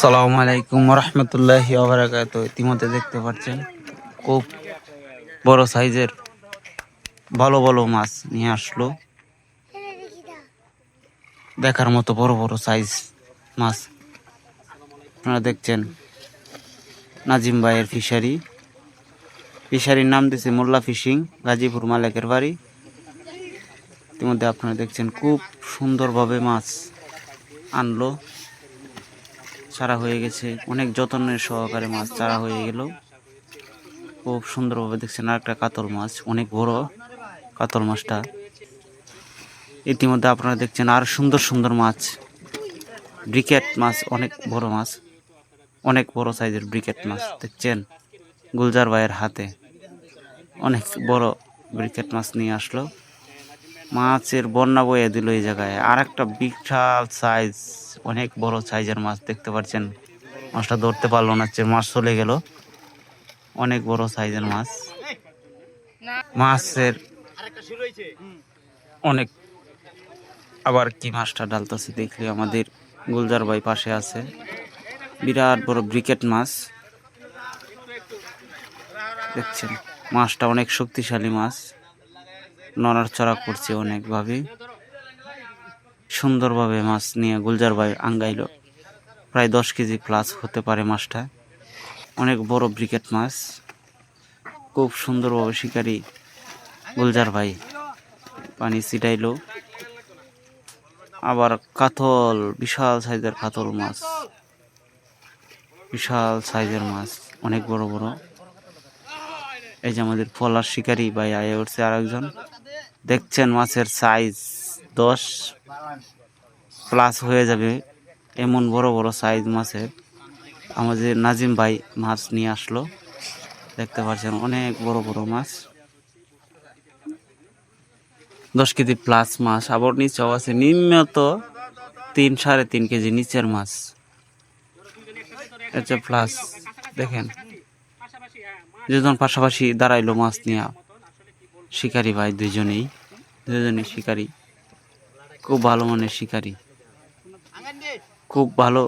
সালামু আলাইকুম রহমতুল্লাহি ওবরাকাত ইতিমধ্যে দেখতে পাচ্ছেন, খুব বড় সাইজের ভালো ভালো মাছ নিয়ে আসলো। দেখার মতো বড় বড় সাইজ মাছ আপনারা দেখছেন। নাজিম ভাইয়ের ফিশারি। ফিশারির নাম দিয়েছে মোল্লা ফিশিং, গাজীপুর মালিকের বাড়ি। ইতিমধ্যে আপনারা দেখছেন, খুব সুন্দরভাবে মাছ আনলো। চারা হয়ে গেছে। অনেক যত্নের সহকারে মাছ চারা হয়ে গেল। খুব সুন্দরভাবে দেখছেন আর একটা কাতল মাছ, অনেক বড় কাতল মাছটা। ইতিমধ্যে আপনারা দেখছেন আর সুন্দর সুন্দর মাছ। ব্রিকেট মাছ, অনেক বড় মাছ, অনেক বড় সাইজের ব্রিকেট মাছ, দেখছেন? গুলজার ভাইয়ের হাতে অনেক বড় ব্রিকেট মাছ নিয়ে আসলো। মাছের বন্যা বয়ে দিল এই জায়গায়। আর একটা বিশাল সাইজ। অনেক বড় সাইজের মাছ দেখতে পাচ্ছেন। মাছটা ধরতে পারল না যে মাছ চলে গেল। অনেক বড় সাইজের মাছ। মাছের অনেক। আবার কি মাছটা ডালতেছে দেখলে আমাদের গুলজার ভাই পাশে আছে। বিরাট বড় ব্রিকেট মাছ। দেখছেন, মাছটা অনেক শক্তিশালী মাছ। নড়াচড়া করছে অনেকভাবে। সুন্দরভাবে মাছ নিয়ে গুলজার ভাই আঙ্গাইল। প্রায় দশ কেজি প্লাস হতে পারে মাছটা। অনেক বড় ব্রিকেট মাছ। খুব সুন্দরভাবে শিকারি গুলজার ভাই পানি ছিটাইল। আবার কাতল, বিশাল সাইজের কাতল মাছ। বিশাল সাইজের মাছ, অনেক বড় বড়। এই যে আমাদের ফলার শিকারি ভাই আয়ে উঠছে আরেকজন। দেখছেন মাছের সাইজ দশ প্লাস হয়ে যাবে এমন বড় বড় সাইজ মাছের। আমাদের নাজিম ভাই মাছ নিয়ে আসলো। দেখতে পাচ্ছেন অনেক বড় বড় মাছ। দশ কেজি প্লাস মাছ। আবার নিচেও আছে নিম্নত তিন সাড়ে তিন কেজি নিচের মাছ। এটা প্লাস দেখেন। দুজন পাশাপাশি দাঁড়াইলো মাছ নিয়ে। শিকারি ভাই দুজনেই দুজনেই শিকারি। খুব ভালো মানের শিকারি। খুব ভালো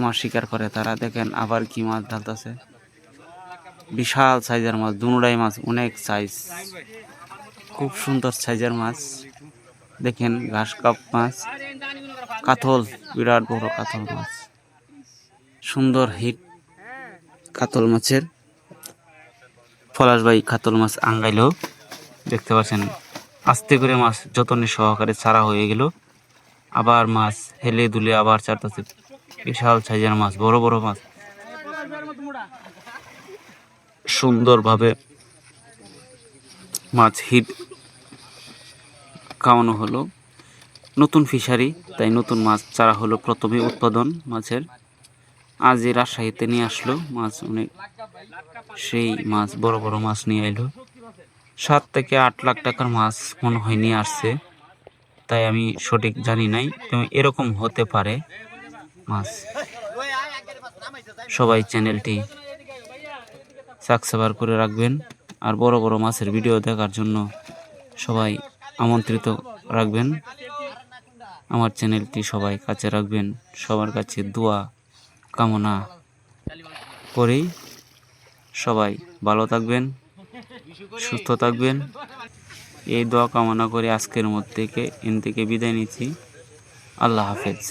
মাছ শিকার করে তারা। দেখেন আবার কি মাছ ঢালতেছে। বিশাল সাইজের মাছ দুনুড়াই মাছ, অনেক সাইজ খুব সুন্দর সাইজের মাছ। দেখেন ঘাস কাপ মাছ। কাতল, বিরাট বড় কাতল মাছ। সুন্দর হিট কাতল মাছের। পলাশ ভাই কাতল মাছ আঙ্গাইলেও দেখতে পাচ্ছেন আস্তে করে মাছ যতনে সহকারে ছাড়া হয়ে গেল। আবার মাছ হেলে দুলে আবার চারটাছে বিশাল সাইজের মাছ, বড় বড় মাছ। সুন্দরভাবে মাছ হিট খাওয়ানো হলো। নতুন ফিশারি, তাই নতুন মাছ চারা হলো প্রথমে উৎপাদন মাছের। আজ রাজশাহীতে নিয়ে আসলো মাছ, অনেক সেই মাছ, বড় বড় মাছ নিয়ে এলো। সাত থেকে আট লাখ টাকার মাছ মনে হয় নিয়ে আসছে। তাই আমি সঠিক জানি নাই তবে এরকম হতে পারে মাছ। সবাই চ্যানেলটি সাবস্ক্রাইব করে রাখবেন আর বড় বড় মাছের ভিডিও দেখার জন্য সবাই আমন্ত্রিত রাখবেন। আমার চ্যানেলটি সবাই কাছে রাখবেন। সবার কাছে দোয়া, কামনা করেই সবাই ভালো থাকবেন। সুস্থ থাকবেন। এই দোয়া কামনা করে আজকের মধ্যে থেকে থেকে বিদায় নিচ্ছি। আল্লাহ হাফেজ।